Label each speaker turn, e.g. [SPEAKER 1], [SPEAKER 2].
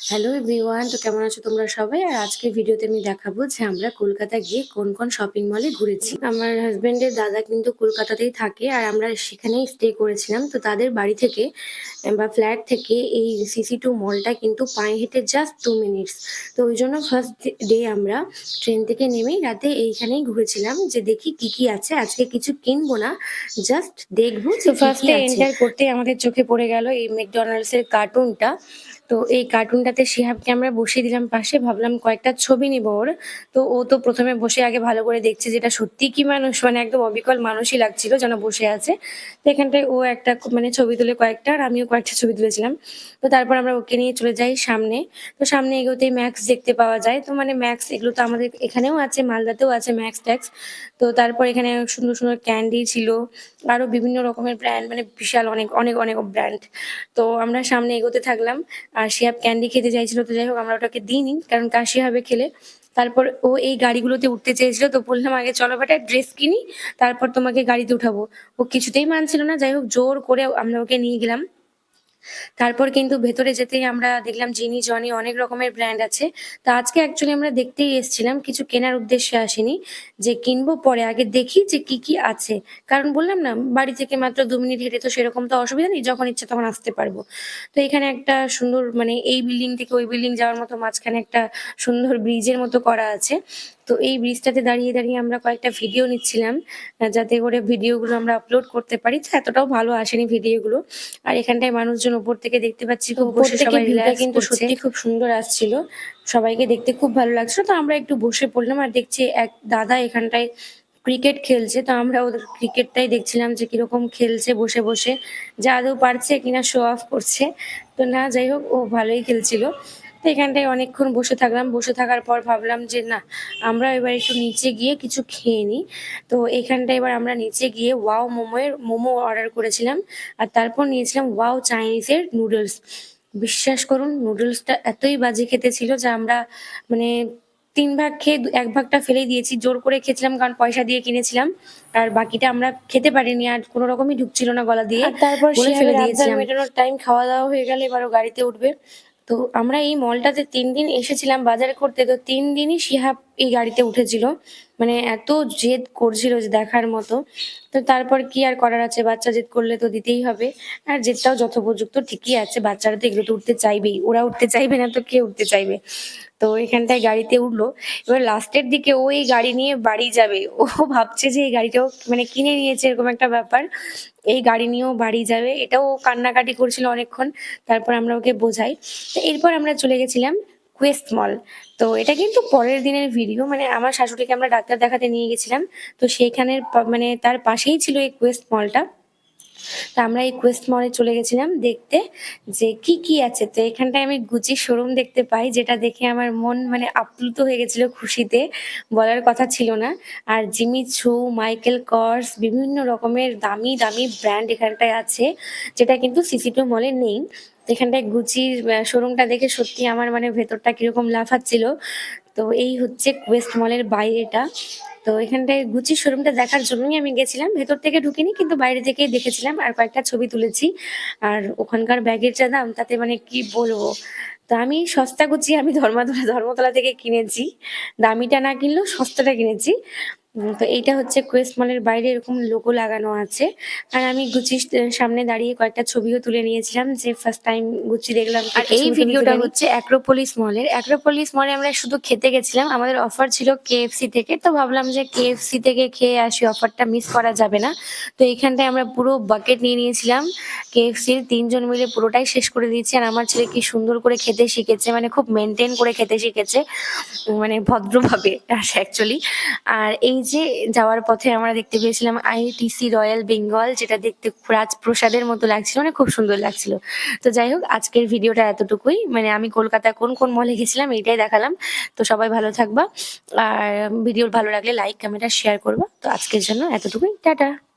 [SPEAKER 1] Hello everyone তো কেমন আছো তোমরা সবাই? আর আজকে ভিডিওতে আমি দেখাবো যে আমরা কলকাতা গিয়ে কোন কোন শপিং মলে ঘুরেছি। আমার হাজবেন্ডের দাদা কিন্তু কলকাতাতেই থাকে আর আমরা সেখানেই স্টে করেছিলাম। তো তাদের বাড়ি থেকে বা ফ্ল্যাট থেকে এই সিসি টু মলটা কিন্তু পায়ে হেঁটে জাস্ট টু মিনিটস তো ওই জন্য ফার্স্ট ডে আমরা ট্রেন থেকে নেমেই রাতে এইখানেই ঘুরেছিলাম যে দেখি কি কি আছে। আজকে কিছু কিনবো না জাস্ট দেখব তো ফার্স্টে এন্টার করতে আমাদের চোখে পড়ে গেল এই ম্যাকডোনাল্ডস এর কার্টুনটা তো এই কার্টুনটাতে শিহাবকে আমরা বসিয়ে দিলাম পাশে, ভাবলাম কয়েকটা ছবি নিব ওর। তো ও তো প্রথমে বসে আগে ভালো করে দেখছে যেটা সত্যি কি মানুষ মানে একদম অবিকল মানুষই লাগছিল যেন বসে আছে। তো এখানটায় ও একটা মানে ছবি তুলে কয়েকটা আর আমিও কয়েকটা ছবি তুলেছিলাম। তো তারপর আমরা ওকে নিয়ে চলে যাই সামনে। তো সামনে এগোতেই ম্যাক্স দেখতে পাওয়া যায়। তো মানে ম্যাক্স, এগুলো তো আমাদের এখানেও আছে, মালদাতেও আছে ম্যাক্স ট্যাক্স। তো তারপর এখানে সুন্দর সুন্দর ক্যান্ডি ছিল আরও বিভিন্ন রকমের ব্র্যান্ড মানে বিশাল অনেক অনেক অনেক ব্র্যান্ড। তো আমরা সামনে এগোতে থাকলাম। শিহাব ক্যান্ডি খেতে চাইছিল, তো যাই হোক আমরা ওটাকে দিইনি, কারণ কাশি হবে খেলে। তারপর ও এই গাড়িগুলোতে উঠতে চেয়েছিল, তো বললাম, আগে চলো বেটা, ড্রেস কিনি, তারপর তোমাকে গাড়িতে উঠাবো। ও কিছুতেই মানছিল না, যাই হোক জোর করে আমরা ওকে নিয়ে গেলাম। তারপর কিন্তু ভেতরে যেতেই আমরা দেখলাম জিনি, জনি অনেক রকমের ব্র্যান্ড আছে। তো আজকে অ্যাকচুয়ালি আমরা দেখতেই এসেছিলাম, কিছু কেনার উদ্দেশ্যে আসিনি, যে কিনবো পরে। আগে দেখি যে কি কি আছে। কারণ বললাম না, বাড়ি থেকে মাত্র দু মিনিট হেঁটে তো সেরকম তো অসুবিধা নেই, যখন ইচ্ছা তখন আসতে পারব। তো এখানে একটা সুন্দর মানে এই বিল্ডিং থেকে ওই বিল্ডিং যাওয়ার মতো মাঝখানে একটা সুন্দর ব্রিজের মতো করা আছে। তো এই ব্রিজটাতে দাঁড়িয়ে দাঁড়িয়ে আমরা কয়েকটা ভিডিও নিচ্ছিলাম যাতে করে ভিডিওগুলো আমরা আপলোড করতে পারি। তো এতটাও ভালো আসেনি ভিডিওগুলো আর এখানটায় মানুষজন উপর থেকে দেখতে পাচ্ছি খুব বসে সবাই কিন্তু সত্যি খুব সুন্দর আসছিল। সবাইকে দেখতে খুব ভালো লাগছিল। তো আমরা একটু বসে পড়লাম আর দেখছি এক দাদা এখানটায় ক্রিকেট খেলছে। তো আমরা ওদের ক্রিকেটটাই দেখছিলাম যে কীরকম খেলছে বসে বসে। যা আদৌ পারছে কিনা শো অফ করছে। তো না যাই হোক ও ভালোই খেলছিল। তো এখানটায় অনেকক্ষণ বসে থাকলাম। বসে থাকার পর ভাবলাম যে না আমরা এবার একটু নিচে গিয়ে কিছু খেয়ে নিই। তো এখানটায় এবার আমরা নিচে গিয়ে ওয়াও মোমোয়ের মোমো অর্ডার করেছিলাম। আর তারপর নিয়েছিলাম ওয়াও চাইনিজের নুডলস। বিশ্বাস করুন নুডলসটা এতই বাজে খেতে ছিল যে আমরা মানে তিন ভাগ খেয়ে এক ভাগটা ফেলে দিয়েছি। জোর করে খেয়েছিলাম কারণ পয়সা দিয়ে কিনেছিলাম। আর বাকিটা আমরা খেতে পারিনি আর কোনো রকমই ঢুকছিল না গলা দিয়ে। তারপর ফেলে দিয়েছিলাম। টাইম খাওয়া দাওয়া হয়ে গেলে এবারও গাড়িতে উঠবে। তো আমরা এই মলটাতে তিন দিন এসেছিলাম বাজার করতে। তো তিন দিনই শিহাব এই গাড়িতে উঠেছিল। মানে এত জেদ করছিল যে দেখার মতো। তো তারপর কি আর করার আছে? বাচ্চা জেদ করলে তো দিতেই হবে। আর জেদটাও যথোপযুক্ত ঠিকই আছে। বাচ্চারা তো এগুলো তো উঠতে চাইবেই। ওরা উঠতে চাইবে না তো কে উঠতে চাইবে? তো এখানটায় গাড়িতে উঠল। এবার লাস্টের দিকে ও এই গাড়ি নিয়ে বাড়ি যাবে। ও ভাবছে যে এই গাড়িটাও মানে কিনে নিয়েছে এরকম একটা ব্যাপার। এই গাড়ি নিয়েও বাড়ি যাবে। এটাও কান্নাকাটি করছিল অনেকক্ষণ। তারপর আমরা ওকে বোঝাই। তো এরপর আমরা চলে গেছিলাম কুয়েস্ট মল তো এটা কিন্তু পরের দিনের ভিডিও মানে আমার শাশুড়িকে আমরা ডাক্তার দেখাতে নিয়ে গেছিলাম। তো সেইখানের মানে তার পাশেই ছিল এই কুয়েস্ট মলটা তো আমরা এই কোয়েস্ট মলে চলে গেছিলাম দেখতে, যে কি কি আছে। তো এখানটায় আমি গুচি শোরুম দেখতে পাই, যেটা দেখে আমার মন মানে আপ্লুত হয়ে গেছিল খুশিতে। বলার কথা ছিল না। আর জিমি ছু মাইকেল কর্স বিভিন্ন রকমের দামি দামি ব্র্যান্ড এখানটায় আছে, যেটা কিন্তু সিসি টু মলে নেই। এখানটায় গুচির শোরুমটা দেখে সত্যি আমার মানে ভেতরটা কীরকম লাফাচ্ছিল। তো এই হচ্ছে কোয়েস্ট মলের বাইরেটা তো এখানটায় গুচির শোরুমটা দেখার জন্যই আমি গেছিলাম। ভেতর থেকে ঢুকিনি, কিন্তু বাইরে থেকেই দেখেছিলাম আর কয়েকটা ছবি তুলেছি। আর ওখানকার ব্যাগের যা দাম, তাতে মানে কি বলব? তো আমি সস্তা গুচি, আমি ধর্মতলা ধর্মতলা থেকে কিনেছি। দামিটা না কিনলেও সস্তাটা কিনেছি। তো এইটা হচ্ছে কোয়েস্ট মলের বাইরে এরকম লোগো লাগানো আছে। আর আমি গুচির সামনে দাঁড়িয়ে কয়েকটা ছবিও তুলে নিয়েছিলাম যে ফার্স্ট টাইম গুচি দেখলাম আর এই ভিডিওটা হচ্ছে অ্যাক্রোপলিস মলের অ্যাক্রোপলিস মলে আমরা শুধু খেতে গেছিলাম আমাদের অফার ছিল কেএফসি থেকে। তো ভাবলাম যে কেএফসি থেকে খেয়ে আসি অফারটা মিস করা যাবে না। তো এইখানটায় আমরা পুরো বাকেট নিয়ে নিয়েছিলাম। কেএফসির তিনজন মিলে পুরোটাই শেষ করে দিয়েছি। আর আমার ছেলে কি সুন্দর করে খেতে শিখেছে মানে খুব মেনটেন করে খেতে শিখেছে মানে ভদ্রভাবে অ্যাকচুয়ালি আর এই যে যাওয়ার পথে আমরা দেখতে পেয়েছিলাম আইটিসি রয়্যাল বেঙ্গল যেটা দেখতে রাজপ্রসাদের মতো লাগছিল মানে খুব সুন্দর লাগছিল। তো যাই হোক, আজকের ভিডিওটা এতটুকুই। মানে আমি কলকাতা কোন কোন মলে গেছিলাম, এইটাই দেখালাম। তো সবাই ভালো থাকবা। আর ভিডিও ভালো লাগলে লাইক কমেন্ট আর শেয়ার করবা। তো আজকের জন্য এতটুকুই। টাটা!